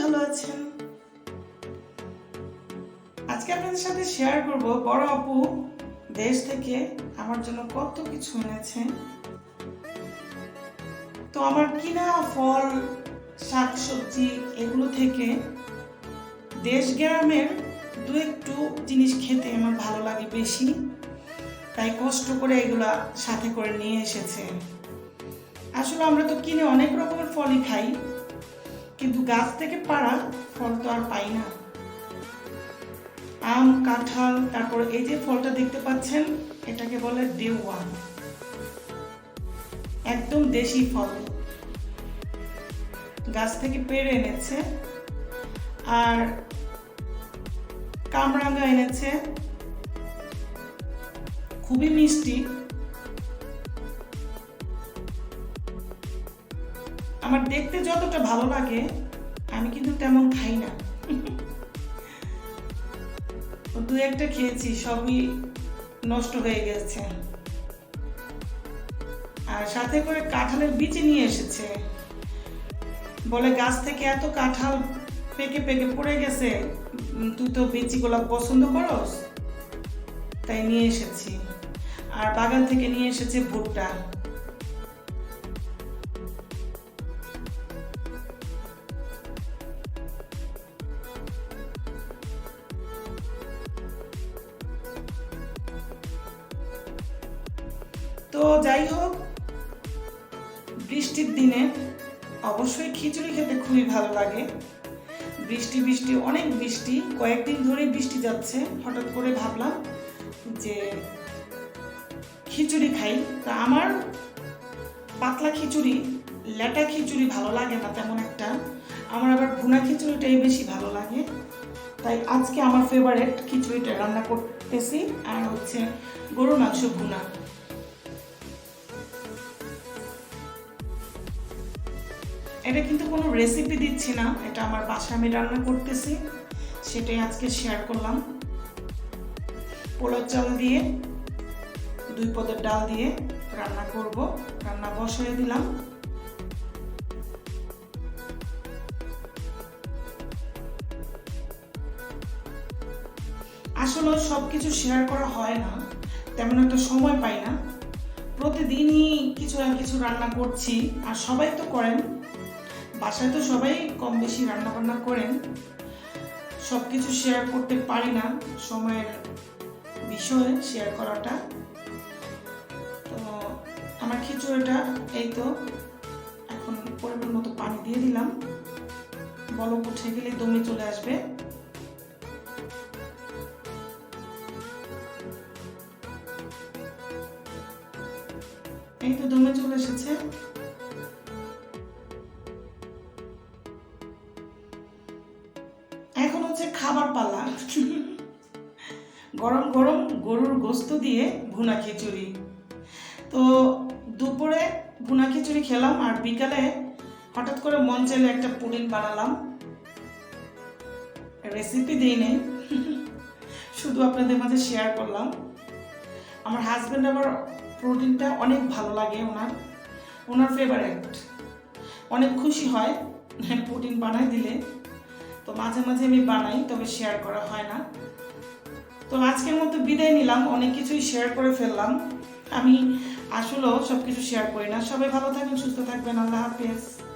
ভালো আছেন। আজকে আপনাদের সাথে শেয়ার করব, বড় আপু দেশ থেকে আমার জন্য কত কিছু এনেছে তো আমার কিনা ফল, শাকসবজি এগুলো থেকে দেশ গ্রামের দু একটু জিনিস খেতে আমার ভালো লাগে বেশি। তাই কষ্ট করে এগুলা সাথে করে নিয়ে এসেছে আসলে আমরা তো কিনে অনেক রকমের ফলই খাই। কিন্তু গাছ থেকে পাড়া ফল তো আর পাই না। আম, কাঁঠাল, তারপর এই যে ফলটা দেখতে পাচ্ছেন, এটাকে বলে দেওয়া একদম দেশি ফল। গাছ থেকে পেড়ে এনেছে। আর কামরাঙ্গা এনেছে। খুবই মিষ্টি। আমার দেখতে যতটা ভালো লাগে, আমি কিন্তু তেমন খাই না। দু একটা খেয়েছি, সবই নষ্ট হয়ে গেছে। আর সাথে করে কাঁঠালের বিচি নিয়ে এসেছে। বলে গাছ থেকে এত কাঁঠাল পেকে পেকে পড়ে গেছে তুই তো বিচিগুলো পছন্দ করস? তাই নিয়ে এসেছি। আর বাগান থেকে নিয়ে এসেছে ভুট্টা। তো যাই হোক, বৃষ্টির দিনে অবশ্যই খিচুড়ি খেতে খুবই ভালো লাগে। বৃষ্টি বৃষ্টি, অনেক বৃষ্টি। কয়েকদিন ধরে বৃষ্টি যাচ্ছে। হঠাৎ করে ভাবলাম যে খিচুড়ি খাই। তা আমার পাতলা খিচুড়ি লেটা খিচুড়ি ভালো লাগে না তেমন একটা। আমার আবার ভুনা খিচুড়িটাই বেশি ভালো লাগে। তাই আজকে আমার ফেভারেট খিচুড়িটা রান্না করতেছি, আর হচ্ছে গরুর মাংস ভুনা। এটা কিন্তু কোনো রেসিপি দিচ্ছি না, এটা আমার বাসায় আমি রান্না করতেছি, সেটাই আজকে শেয়ার করলাম। পোলার চাল দিয়ে, দুই পদের ডাল দিয়ে রান্না করব, রান্না বসিয়ে দিলাম। আসলে সব কিছু শেয়ার করা হয় না, তেমন একটা সময় পাই না। প্রতিদিনই কিছু না কিছু রান্না করছি, আর সবাই তো করেন। বাসায় তো সবাই কম বেশি রান্না বান্না করেন। সব কিছু শেয়ার করতে পারি না, সময়ের বিষয়ে শেয়ার করাটা। তো আমার খিচুড়িটা, এই তো, এখন পরিমাণ মতো পানি দিয়ে দিলাম। বলক উঠে গেলে দমে চলে আসবে। এই তো দমে চলে এসেছে। গরম গরম গরুর গোস্ত দিয়ে ভুনা খিচুড়ি। তো দুপুরে ভুনা খিচুড়ি খেলাম আর বিকালে হঠাৎ করে মন চাইলে একটা পুডিং বানালাম। রেসিপি দিই নেই। শুধু আপনাদের মাঝে শেয়ার করলাম। আমার হাজব্যান্ড আবার প্রোটিনটা অনেক ভালো লাগে ওনার। ওনার ফেভারেট অনেক খুশি হয় প্রোটিন বানাই দিলে। তো মাঝে মাঝে আমি বানাই, তবে শেয়ার করা হয় না। তো আজকের মতো বিদায় নিলাম, অনেক কিছুই শেয়ার করে ফেললাম। আমি আসলেও সব কিছু শেয়ার করি না। সবাই ভালো থাকবেন, সুস্থ থাকবেন। আল্লাহ হাফেজ।